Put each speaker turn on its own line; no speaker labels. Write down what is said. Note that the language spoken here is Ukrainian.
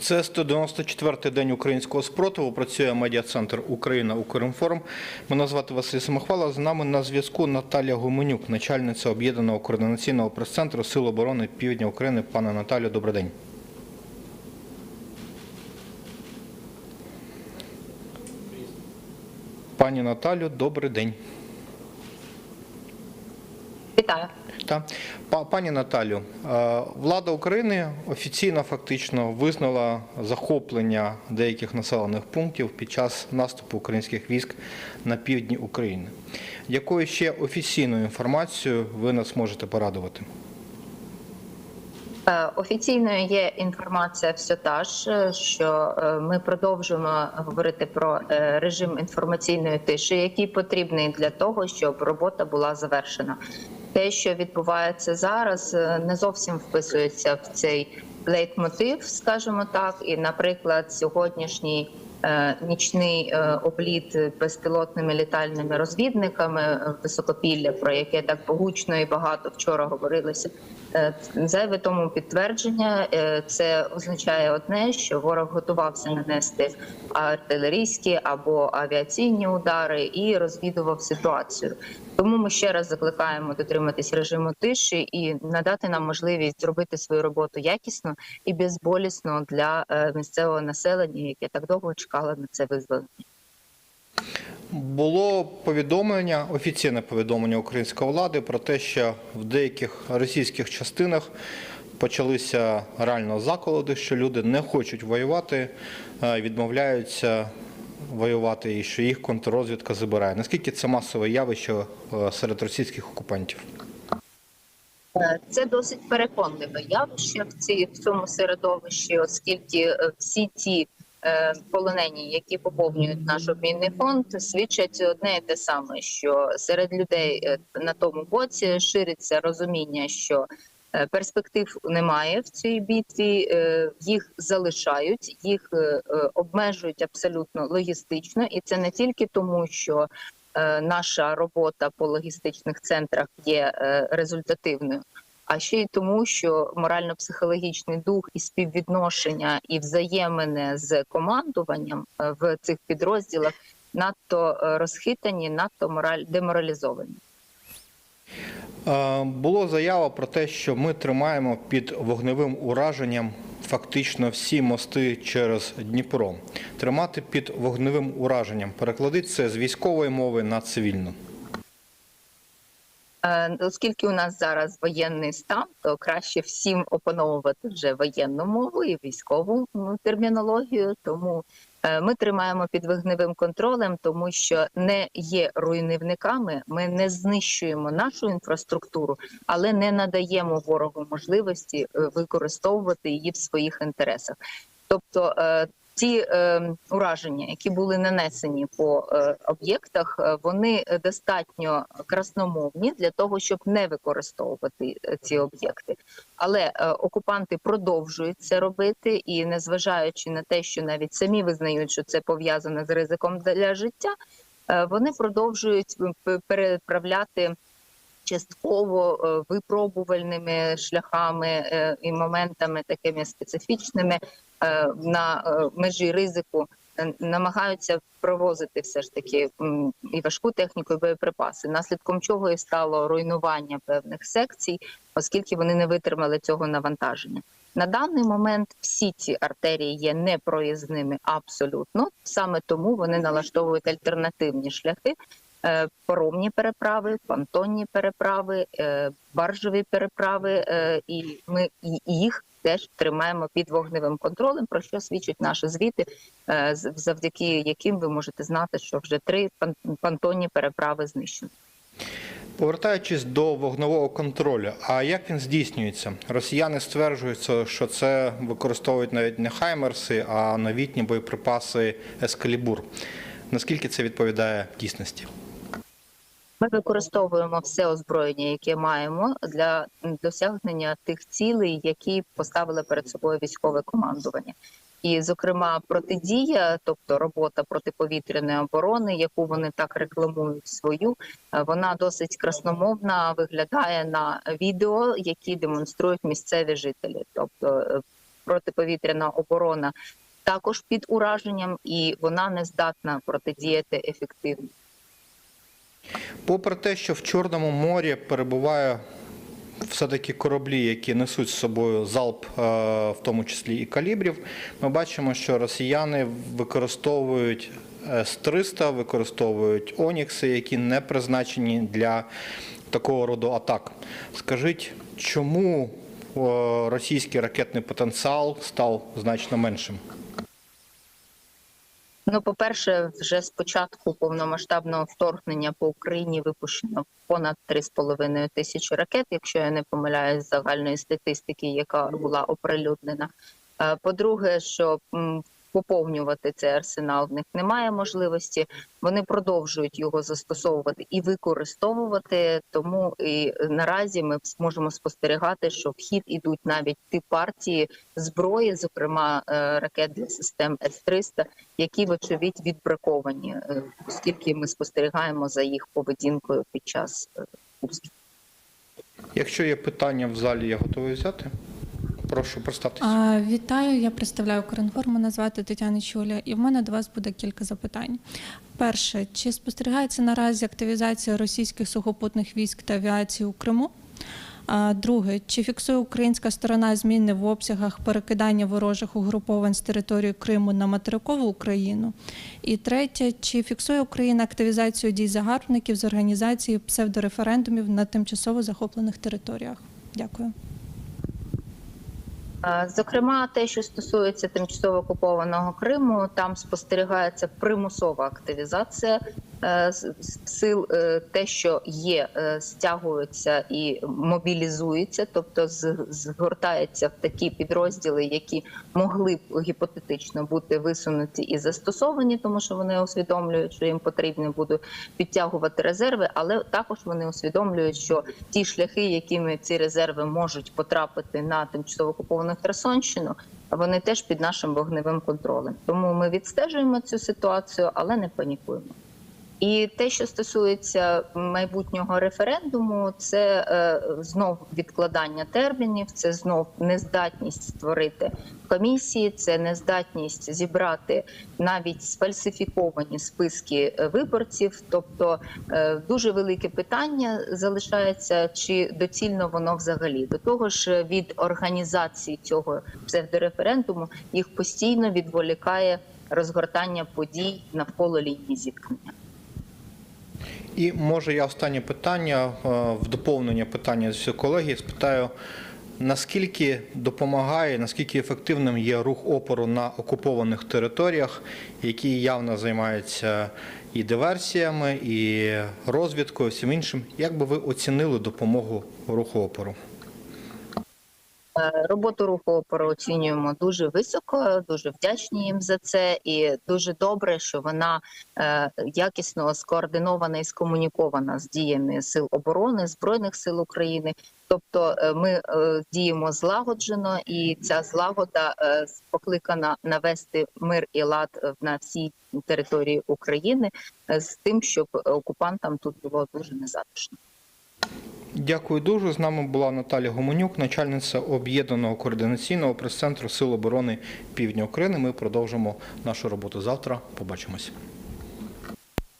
Це 194-й день українського спротиву. Працює медіа-центр Україна Укрінформ. Мене звати Василь Самохвала. З нами на зв'язку Наталія Гуменюк, начальниця об'єднаного координаційного прес-центру Сил оборони Півдня України. Пане Наталю, добрий день. Пані Наталю, добрий день.
Вітаю.
Та пані Наталю, е, влада України офіційно фактично визнала захоплення деяких населених пунктів під час наступу українських військ на півдні України. Якою ще офіційною інформацією ви нас можете порадувати?
Е, Офіційною є інформація все та ж, е, що ми продовжуємо говорити про режим інформаційної тиші, який потрібний для того, щоб робота була завершена. Те, що відбувається зараз, е, не зовсім вписується в цей лейтмотив, скажімо так. І, наприклад, сьогоднішній е, нічний е, обліт безпілотними літальними розвідниками високопілля, про яке так погучно і багато вчора говорилося. Е, Зайве тому підтвердження. Е, Це означає одне, що ворог готувався нанести артилерійські або авіаційні удари і розвідував ситуацію. Тому ми ще раз закликаємо дотриматись режиму тиші і надати нам можливість зробити свою роботу якісно і безболісно для е, місцевого населення, яке так довго чекало на це визволення.
Було повідомлення, офіційне повідомлення української влади про те, що в деяких російських частинах почалися реально заколоди, що люди не хочуть воювати, е, відмовляються воювати і що їх контррозвідка забирає. Наскільки це масове явище е, серед російських окупантів?
Е, Це досить переконливе явище в цьому середовищі, оскільки всі ті полонені, які поповнюють наш обмінний фонд, свідчать одне і те саме, що серед людей е, на тому боці шириться розуміння, що е, перспектив немає в цій битві, е, їх залишають, їх е, е, обмежують абсолютно логістично, і це не тільки тому, що е, наша робота по логістичних центрах є е, результативною, а ще й тому, що морально-психологічний дух і співвідношення і взаємини з командуванням е, в цих підрозділах надто е, розхитані, надто мораль деморалізовані.
Е, Було заява про те, що ми тримаємо під вогневим ураженням фактично всі мости через Дніпро. Тримати під вогневим ураженням. Перекладіть це з військової мови на цивільну.
Е, Оскільки у нас зараз воєнний стан, то краще всім опановувати вже воєнну мову і військову ну, термінологію. Тому е, ми тримаємо під вогневим контролем, тому що не є руйнівниками. Ми не знищуємо нашу інфраструктуру, але не надаємо ворогу можливості е, використовувати її в своїх інтересах. Тобто ті е, ураження, які були нанесені по е, об'єктах, е, вони достатньо красномовні для того, щоб не використовувати е, ці об'єкти. Але е, окупанти продовжують це робити, і незважаючи на те, що навіть самі визнають, що це пов'язано з ризиком для життя, е, вони продовжують переправляти частково е, випробувальними шляхами е, і моментами такими специфічними е, на межі ризику. Намагаються провозити все ж таки і важку техніку, і боєприпаси, наслідком чого і стало руйнування певних секцій, оскільки вони не витримали цього навантаження. На даний момент всі ці артерії є непроїзними абсолютно. Саме тому вони налаштовують альтернативні шляхи паромні переправи, понтонні переправи, е, баржові переправи, е, і ми і їх теж тримаємо під вогневим контролем, про що свідчать наші звіти, е, завдяки яким ви можете знати, що вже три пон- понтонні переправи знищені.
Повертаючись до вогневого контролю, а як він здійснюється? Росіяни стверджують, що це використовують навіть не хаймерси, а новітні боєприпаси Ескалібур. Наскільки це відповідає дійсності?
Ми використовуємо все озброєння, яке маємо для досягнення тих цілей, які поставили перед собою військове командування. І, зокрема, протидія, тобто робота протиповітряної оборони, яку вони так рекламують свою, е, вона досить красномовна виглядає на відео, які демонструють місцеві жителі. Тобто е, протиповітряна оборона також під ураженням, і вона не здатна протидіяти ефективно.
Попри те, що в Чорному морі перебуває все-таки кораблі, які несуть з собою залп, е, в тому числі і калібрів, ми бачимо, що росіяни використовують С-300, використовують Онікси, які не призначені для такого роду атак. Скажіть, чому е, російський ракетний потенціал став значно меншим?
Ну, по-перше, вже з початку повномасштабного вторгнення по Україні випущено понад 3,5 тисячі ракет, якщо я не помиляюсь загальної статистики, яка була оприлюднена. Е, По-друге, що поповнювати цей арсенал в них немає можливості. Вони продовжують його застосовувати і використовувати. Тому і наразі ми зможемо спостерігати, що в хід ідуть навіть ті партії зброї, зокрема е, ракет для систем С-300, які вочевидь відбраковані, е, оскільки ми спостерігаємо за їх поведінкою під час е.
Якщо є питання в залі, я готовий взяти. Прошу представтеся.
Вітаю, я представляю Укрінформ, мене звати Тетяна Чуля, і в мене до вас буде кілька запитань. Перше, чи спостерігається наразі активізація російських сухопутних військ та авіації у Криму? Друге, чи фіксує українська сторона зміни в обсягах перекидання ворожих угруповань з території Криму на материкову Україну? І третє, чи фіксує Україна активізацію дій загарбників з організації псевдореферендумів на тимчасово захоплених територіях? Дякую.
Зокрема, те, що стосується тимчасово окупованого Криму, там спостерігається примусова активізація сил, е, те, що є, е, стягується і мобілізується, тобто згортається в такі підрозділи, які могли б гіпотетично бути висунуті і застосовані, тому що вони усвідомлюють, що їм потрібно буде підтягувати резерви, але також вони усвідомлюють, що ті шляхи, якими ці резерви можуть потрапити на тимчасово окуповану Херсонщину, вони теж під нашим вогневим контролем. Тому ми відстежуємо цю ситуацію, але не панікуємо. І те, що стосується майбутнього референдуму, це е, знов відкладання термінів, це знов нездатність створити комісії, це нездатність зібрати навіть сфальсифіковані списки е, виборців. Тобто е, дуже велике питання залишається, чи доцільно воно взагалі до того ж від організації цього псевдореферендуму їх постійно відволікає розгортання подій навколо лінії зіткнення.
І може я останнє питання е, в доповнення питання з колеги спитаю. Наскільки допомагає, наскільки ефективним є рух опору на окупованих територіях, які явно займаються і диверсіями, і розвідкою, всім іншим? Як би ви оцінили допомогу руху опору?
Е, Роботу руху опору оцінюємо дуже високо, дуже вдячні їм за це, і дуже добре, що вона е, якісно скоординована і скомунікована з діями сил оборони збройних сил України. Тобто, е, ми діємо злагоджено, і ця злагода покликана навести мир і лад на всій території України з тим, щоб окупантам тут було дуже незатишно.
Дякую дуже. З нами була Наталя Гомонюк, начальниця об'єднаного координаційного прес-центру Сил оборони Півдня України. Ми продовжимо нашу роботу завтра. Побачимось.